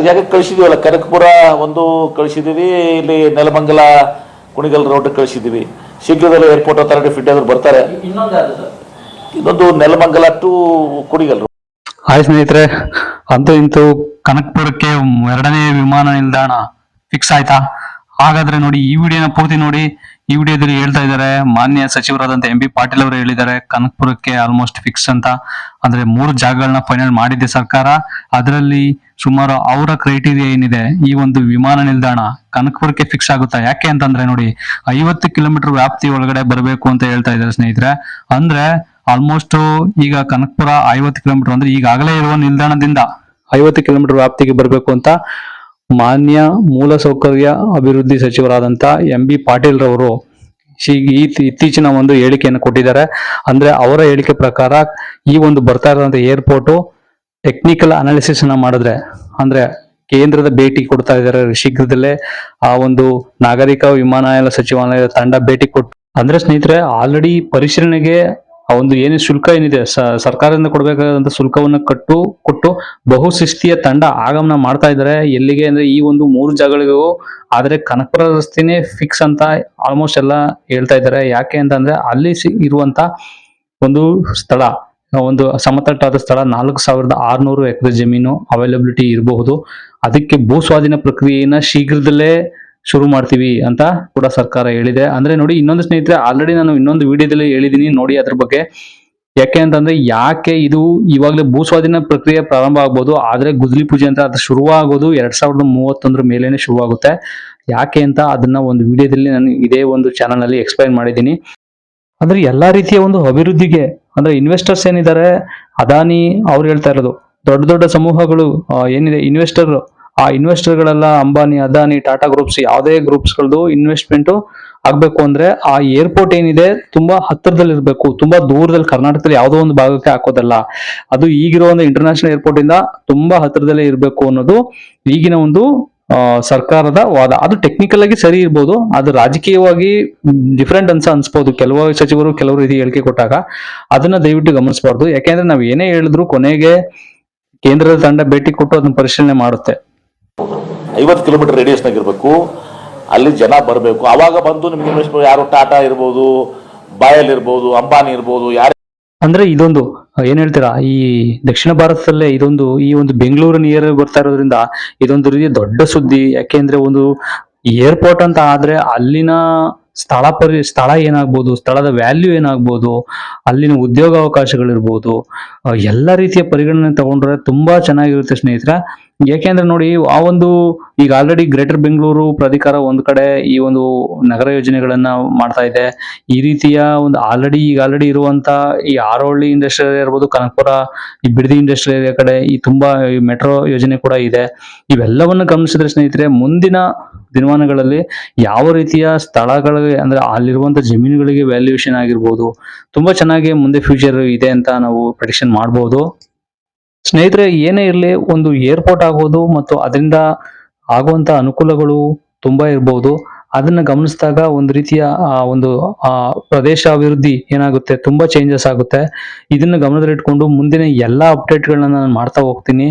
ನಾಲ್ಕೈದು ಜಾಗಕ್ಕೆ ಕಳಿಸಿದೀವಲ್ಲ? ಕನಕಪುರ ಒಂದು ಕಳಿಸಿದೀವಿ ಇಲ್ಲಿ ನೆಲಮಂಗಲ ಕುಣಿಗಲ್ ರೋಡ್ ಕಳಿಸಿದೀವಿ. ಶೀಘ್ರದಲ್ಲೇ ಏರ್ಪೋರ್ಟ್ ಅಥಾರಿಟಿ ಫಿಟ್ ಆದ್ರೆ ಬರ್ತಾರೆ. ಇನ್ನೊಂದು ನೆಲಮಂಗಲ ಟು ಕುಣಿಗಲ್ ಹಾಯ್ ಸ್ನೇಹಿತರೆ ಅಂತೂ ಇಂತೂ ಕನಕ್ಪುರಕ್ಕೆ ಎರಡನೇ ವಿಮಾನ ನಿಲ್ದಾಣ ಫಿಕ್ಸ್ ಆಯ್ತಾ? ಹಾಗಾದ್ರೆ ನೋಡಿ ಈ ವಿಡಿಯೋನ ಪೂರ್ತಿ ನೋಡಿ. ಈ ವಿಡಿಯೋದಲ್ಲಿ ಹೇಳ್ತಾ ಇದ್ದಾರೆ, ಮಾನ್ಯ ಸಚಿವರಾದಂತ ಎಂ ಬಿ ಪಾಟೀಲ್ ಅವರು ಹೇಳಿದ್ದಾರೆ, ಕನಕಪುರಕ್ಕೆ ಆಲ್ಮೋಸ್ಟ್ ಫಿಕ್ಸ್ ಅಂತ. ಅಂದ್ರೆ ಮೂರು ಜಾಗಗಳನ್ನ ಫೈನಲ್ ಮಾಡಿದ್ದೆ ಸರ್ಕಾರ. ಅದರಲ್ಲಿ ಸುಮಾರು ಅವರ ಕ್ರೈಟೀರಿಯಾ ಏನಿದೆ, ಈ ಒಂದು ವಿಮಾನ ನಿಲ್ದಾಣ ಕನಕಪುರಕ್ಕೆ ಫಿಕ್ಸ್ ಆಗುತ್ತಾ? ಯಾಕೆ ಅಂತಂದ್ರೆ ನೋಡಿ, ಐವತ್ತು ಕಿಲೋಮೀಟರ್ ವ್ಯಾಪ್ತಿ ಒಳಗಡೆ ಬರಬೇಕು ಅಂತ ಹೇಳ್ತಾ ಇದ್ದಾರೆ ಸ್ನೇಹಿತರೆ. ಅಂದ್ರೆ ಆಲ್ಮೋಸ್ಟ್ ಈಗ ಕನಕಪುರ ಐವತ್ತು ಕಿಲೋಮೀಟರ್ ಅಂದ್ರೆ ಈಗಾಗಲೇ ಇರುವ ನಿಲ್ದಾಣದಿಂದ ಐವತ್ತು ಕಿಲೋಮೀಟರ್ ವ್ಯಾಪ್ತಿಗೆ ಬರಬೇಕು ಅಂತ ಮಾನ್ಯ ಮೂಲಸೌಕರ್ಯ ಅಭಿವೃದ್ಧಿ ಸಚಿವರಾದಂಥ ಎಂ ಬಿ ಪಾಟೀಲ್ ಈ ಇತ್ತೀಚಿನ ಒಂದು ಹೇಳಿಕೆಯನ್ನು ಕೊಟ್ಟಿದ್ದಾರೆ. ಅಂದ್ರೆ ಅವರ ಹೇಳಿಕೆ ಪ್ರಕಾರ ಈ ಒಂದು ಬರ್ತಾ ಇರೋಂಥ ಏರ್ಪೋರ್ಟ್ ಟೆಕ್ನಿಕಲ್ ಅನಾಲಿಸಿಸ್ ಅನ್ನ ಮಾಡಿದ್ರೆ, ಅಂದ್ರೆ ಕೇಂದ್ರದ ಭೇಟಿ ಕೊಡ್ತಾ ಇದ್ದಾರೆ ಶೀಘ್ರದಲ್ಲೇ ಆ ಒಂದು ನಾಗರಿಕ ವಿಮಾನಯಾನ ಸಚಿವಾಲಯದ ತಂಡ ಭೇಟಿ ಕೊಟ್ಟು, ಅಂದ್ರೆ ಸ್ನೇಹಿತರೆ ಆಲ್ರೆಡಿ ಪರಿಶೀಲನೆಗೆ ಆ ಒಂದು ಏನು ಶುಲ್ಕ ಏನಿದೆ ಸರ್ಕಾರದಿಂದ ಕೊಡಬೇಕಾದಂತ ಶುಲ್ಕವನ್ನು ಕಟ್ಟು, ಕೊಟ್ಟು ಬಹುಶಿಸ್ತಿಯ ತಂಡ ಆಗಮನ ಮಾಡ್ತಾ ಇದ್ದಾರೆ. ಎಲ್ಲಿಗೆ ಅಂದ್ರೆ ಈ ಒಂದು ಮೂರು ಜಾಗಗಳಿಗೂ, ಆದ್ರೆ ಕನಕಪುರ ರಸ್ತೆನೇ ಫಿಕ್ಸ್ ಅಂತ ಆಲ್ಮೋಸ್ಟ್ ಎಲ್ಲ ಹೇಳ್ತಾ ಇದ್ದಾರೆ. ಯಾಕೆ ಅಂತಂದ್ರೆ ಅಲ್ಲಿ ಇರುವಂತ ಒಂದು ಸ್ಥಳ, ಒಂದು ಸಮತಟ್ಟಾದ ಸ್ಥಳ, ನಾಲ್ಕು ಸಾವಿರದ ಆರ್ನೂರು ಎಕರೆ ಜಮೀನು ಅವೈಲಬಿಲಿಟಿ ಇರಬಹುದು. ಅದಕ್ಕೆ ಭೂ ಸ್ವಾಧೀನ ಪ್ರಕ್ರಿಯೆಯನ್ನ ಶೀಘ್ರದಲ್ಲೇ ಶುರು ಮಾಡ್ತೀವಿ ಅಂತ ಕೂಡ ಸರ್ಕಾರ ಹೇಳಿದೆ. ಅಂದ್ರೆ ನೋಡಿ, ಇನ್ನೊಂದು ಸ್ನೇಹಿತರೆ ಆಲ್ರೆಡಿ ನಾನು ಇನ್ನೊಂದು ವಿಡಿಯೋದಲ್ಲಿ ಹೇಳಿದೀನಿ. ನೋಡಿ ಅದ್ರ ಬಗ್ಗೆ. ಯಾಕೆ ಅಂತಂದ್ರೆ, ಯಾಕೆ ಇದು ಇವಾಗಲೇ ಭೂ ಸ್ವಾಧೀನ ಪ್ರಕ್ರಿಯೆ ಪ್ರಾರಂಭ ಆಗ್ಬೋದು, ಆದ್ರೆ ಗುದ್ಲಿ ಪೂಜೆ ಅಂತ ಅದು ಶುರುವಾಗೋದು ಎರಡ್ ಸಾವಿರದ ಮೂವತ್ತೊಂದರ ಮೇಲೇನೆ ಶುರುವಾಗುತ್ತೆ. ಯಾಕೆ ಅಂತ ಅದನ್ನ ಒಂದು ವಿಡಿಯೋದಲ್ಲಿ ನಾನು ಇದೇ ಒಂದು ಚಾನಲ್ ಅಲ್ಲಿ ಎಕ್ಸ್ಪ್ಲೈನ್ ಮಾಡಿದ್ದೀನಿ. ಅಂದ್ರೆ ಎಲ್ಲಾ ರೀತಿಯ ಒಂದು ಅಭಿವೃದ್ಧಿಗೆ, ಅಂದ್ರೆ ಇನ್ವೆಸ್ಟರ್ಸ್ ಏನಿದ್ದಾರೆ, ಅದಾನಿ ಅವ್ರು ಹೇಳ್ತಾ ಇರೋದು. ದೊಡ್ಡ ದೊಡ್ಡ ಸಮೂಹಗಳು ಏನಿದೆ ಇನ್ವೆಸ್ಟರ್ ಆ ಇನ್ವೆಸ್ಟರ್ ಗಳೆಲ್ಲ ಅಂಬಾನಿ, ಅದಾನಿ, ಟಾಟಾ ಗ್ರೂಪ್ಸ್ ಯಾವುದೇ ಗ್ರೂಪ್ಸ್ ಇನ್ವೆಸ್ಟ್ಮೆಂಟು ಆಗ್ಬೇಕು ಅಂದ್ರೆ ಆ ಏರ್ಪೋರ್ಟ್ ಏನಿದೆ ತುಂಬಾ ಹತ್ತಿರದಲ್ಲಿ ಇರಬೇಕು ತುಂಬಾ ದೂರದಲ್ಲಿ ಕರ್ನಾಟಕದಲ್ಲಿ ಯಾವುದೋ ಒಂದು ಭಾಗಕ್ಕೆ ಹಾಕೋದಲ್ಲ. ಅದು ಈಗಿರೋ ಒಂದು ಇಂಟರ್ನ್ಯಾಷನಲ್ ಏರ್ಪೋರ್ಟ್ ಇಂದ ತುಂಬಾ ಹತ್ತಿರದಲ್ಲೇ ಇರಬೇಕು ಅನ್ನೋದು ಈಗಿನ ಒಂದು ಸರ್ಕಾರದ ವಾದ. ಅದು ಟೆಕ್ನಿಕಲ್ ಆಗಿ ಸರಿ ಇರ್ಬೋದು. ಅದು ರಾಜಕೀಯವಾಗಿ ಡಿಫ್ರೆಂಟ್ ಅನ್ಸ ಅನ್ಸ್ಬೋದು. ಕೆಲವು ಸಚಿವರು ಕೆಲವರು ರೀತಿ ಹೇಳಿಕೆ ಕೊಟ್ಟಾಗ ಅದನ್ನ ದಯವಿಟ್ಟು ಗಮನಿಸಬಾರ್ದು. ಯಾಕೆಂದ್ರೆ ನಾವು ಏನೇ ಹೇಳಿದ್ರು ಕೊನೆಗೆ ಕೇಂದ್ರದ ತಂಡ ಭೇಟಿ ಕೊಟ್ಟು ಅದನ್ನ ಪರಿಶೀಲನೆ ಮಾಡುತ್ತೆ. ಐವತ್ತು ಕಿಲೋಮೀಟರ್ ರೇಡಿಯಸ್ನಾಗ ಇರಬೇಕು. ಅಲ್ಲಿ ಜನ ಬರಬೇಕು. ಆವಾಗ ಬಂದು ನಿಮ್ಗೆ ಯಾರು ಟಾಟಾ ಇರ್ಬೋದು, ಬಾಯಲ್ ಇರ್ಬೋದು, ಅಂಬಾನಿ ಇರ್ಬೋದು, ಯಾರು ಅಂದ್ರೆ ಇದೊಂದು, ಏನ್ ಹೇಳ್ತೀರಾ, ಈ ದಕ್ಷಿಣ ಭಾರತದಲ್ಲೇ ಇದೊಂದು, ಈ ಒಂದು ಬೆಂಗಳೂರು ನಿಯರ್ ಬರ್ತಾ ಇರೋದ್ರಿಂದ ಇದೊಂದು ರೀತಿ ದೊಡ್ಡ ಸುದ್ದಿ. ಯಾಕೆಂದ್ರೆ ಒಂದು ಏರ್ಪೋರ್ಟ್ ಅಂತ ಆದ್ರೆ ಅಲ್ಲಿನ ಸ್ಥಳ ಪರಿ ಸ್ಥಳ ಏನಾಗ್ಬೋದು ಸ್ಥಳದ ವ್ಯಾಲ್ಯೂ ಏನಾಗ್ಬೋದು ಅಲ್ಲಿನ ಉದ್ಯೋಗ ಅವಕಾಶಗಳಿರ್ಬೋದು ಆ, ಎಲ್ಲ ರೀತಿಯ ಪರಿಗಣನೆ ತಗೊಂಡ್ರೆ ತುಂಬಾ ಚೆನ್ನಾಗಿರುತ್ತೆ ಸ್ನೇಹಿತರೆ. ಏಕೆಂದ್ರೆ ನೋಡಿ ಆ ಒಂದು ಈಗ ಆಲ್ರೆಡಿ ಗ್ರೇಟರ್ ಬೆಂಗಳೂರು ಪ್ರಾಧಿಕಾರ ಒಂದು ಕಡೆ ಈ ಒಂದು ನಗರ ಯೋಜನೆಗಳನ್ನ ಮಾಡ್ತಾ ಇದೆ. ಈ ರೀತಿಯ ಒಂದು ಆಲ್ರೆಡಿ ಈಗ ಆಲ್ರೆಡಿ ಇರುವಂತ ಈ ಆರೋಳ್ಳಿ ಇಂಡಸ್ಟ್ರಿಯಲ್ ಏರಿಯಾ ಇರ್ಬೋದು ಕನಕಪುರ ಈ ಬಿಡದಿ ಇಂಡಸ್ಟ್ರಿಯಲ್ ಏರಿಯಾ ಕಡೆ ಈ ತುಂಬಾ ಮೆಟ್ರೋ ಯೋಜನೆ ಕೂಡ ಇದೆ. ಇವೆಲ್ಲವನ್ನು ಗಮನಿಸಿದ್ರೆ ಸ್ನೇಹಿತರೆ ಮುಂದಿನ ದಿನಮಾನಗಳಲ್ಲಿ ಯಾವ ರೀತಿಯ ಸ್ಥಳಗಳಿಗೆ ಅಂದ್ರೆ ಅಲ್ಲಿರುವಂತ ಜಮೀನುಗಳಿಗೆ ವ್ಯಾಲ್ಯೂಯೇಷನ್ ಆಗಿರ್ಬೋದು, ತುಂಬಾ ಚೆನ್ನಾಗಿ ಮುಂದೆ ಫ್ಯೂಚರ್ ಇದೆ ಅಂತ ನಾವು ಪ್ರೆಡಿಕ್ಷನ್ ಮಾಡಬಹುದು ಸ್ನೇಹಿತರೆ, ಏನೇ ಇರಲಿ ಒಂದು ಏರ್ಪೋರ್ಟ್ ಆಗೋದು ಮತ್ತು ಅದರಿಂದ ಆಗುವಂತ ಅನುಕೂಲಗಳು ತುಂಬಾ ಇರ್ಬೋದು. ಅದನ್ನ ಗಮನಿಸಿದಾಗ ಒಂದು ರೀತಿಯ ಒಂದು ಪ್ರದೇಶ ಅಭಿವೃದ್ಧಿ ಏನಾಗುತ್ತೆ, ತುಂಬಾ ಚೇಂಜಸ್ ಆಗುತ್ತೆ. ಇದನ್ನ ಗಮನದಲ್ಲಿಟ್ಕೊಂಡು ಮುಂದಿನ ಎಲ್ಲಾ ಅಪ್ಡೇಟ್ಗಳನ್ನ ನಾನು ಮಾಡ್ತಾ ಹೋಗ್ತೀನಿ.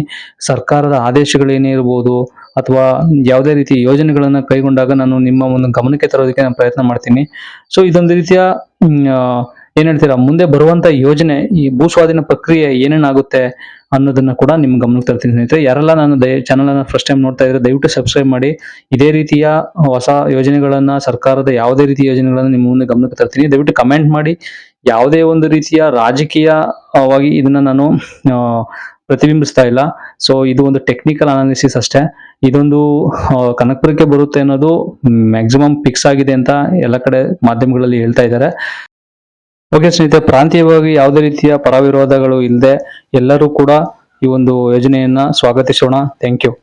ಸರ್ಕಾರದ ಆದೇಶಗಳೇನೇ ಇರ್ಬೋದು ಅಥವಾ ಯಾವುದೇ ರೀತಿ ಯೋಜನೆಗಳನ್ನು ಕೈಗೊಂಡಾಗ ನಾನು ನಿಮ್ಮ ಒಂದು ಗಮನಕ್ಕೆ ತರೋದಕ್ಕೆ ನಾನು ಪ್ರಯತ್ನ ಮಾಡ್ತೀನಿ. ಸೊ ಇದೊಂದು ರೀತಿಯ ಏನ್ ಹೇಳ್ತೀರಾ, ಮುಂದೆ ಬರುವಂತ ಯೋಜನೆ, ಈ ಭೂ ಸ್ವಾಧೀನ ಪ್ರಕ್ರಿಯೆ ಏನೇನಾಗುತ್ತೆ ಅನ್ನೋದನ್ನ ಕೂಡ ನಿಮ್ ಗಮನಕ್ಕೆ ತರ್ತೀನಿ ಸ್ನೇಹಿತರೆ. ಯಾರೆಲ್ಲ ನಾನು ದಯ ಚಾನಲ್ ಅನ್ನ ಫಸ್ಟ್ ಟೈಮ್ ನೋಡ್ತಾ ಇದ್ರೆ ದಯವಿಟ್ಟು ಸಬ್ಸ್ಕ್ರೈಬ್ ಮಾಡಿ. ಇದೇ ರೀತಿಯ ಹೊಸ ಯೋಜನೆಗಳನ್ನ, ಸರ್ಕಾರದ ಯಾವುದೇ ರೀತಿಯ ಯೋಜನೆಗಳನ್ನ ನಿಮ್ಮ ಮುಂದೆ ಗಮನಕ್ಕೆ ತರ್ತೀನಿ. ದಯವಿಟ್ಟು ಕಮೆಂಟ್ ಮಾಡಿ. ಯಾವುದೇ ಒಂದು ರೀತಿಯ ರಾಜಕೀಯವಾಗಿ ಇದನ್ನ ನಾನು ಪ್ರತಿಬಿಂಬಿಸ್ತಾ ಇಲ್ಲ. ಸೊ ಇದು ಒಂದು ಟೆಕ್ನಿಕಲ್ ಅನಾಲಿಸಿಸ್ ಅಷ್ಟೇ. ಇದೊಂದು ಕನಕಪುರಕ್ಕೆ ಬರುತ್ತೆ ಅನ್ನೋದು ಮ್ಯಾಕ್ಸಿಮಮ್ ಫಿಕ್ಸ್ ಆಗಿದೆ ಅಂತ ಎಲ್ಲ ಕಡೆ ಮಾಧ್ಯಮಗಳಲ್ಲಿ ಹೇಳ್ತಾ ಇದ್ದಾರೆ. ಓಕೆ ಸ್ನೇಹಿತರೆ, ಪ್ರಾಂತೀಯವಾಗಿ ಯಾವುದೇ ರೀತಿಯ ಪರವಿರೋಧಗಳು ಇಲ್ಲದೆ ಎಲ್ಲರೂ ಕೂಡ ಈ ಒಂದು ಯೋಜನೆಯನ್ನ ಸ್ವಾಗತಿಸೋಣ. Thank you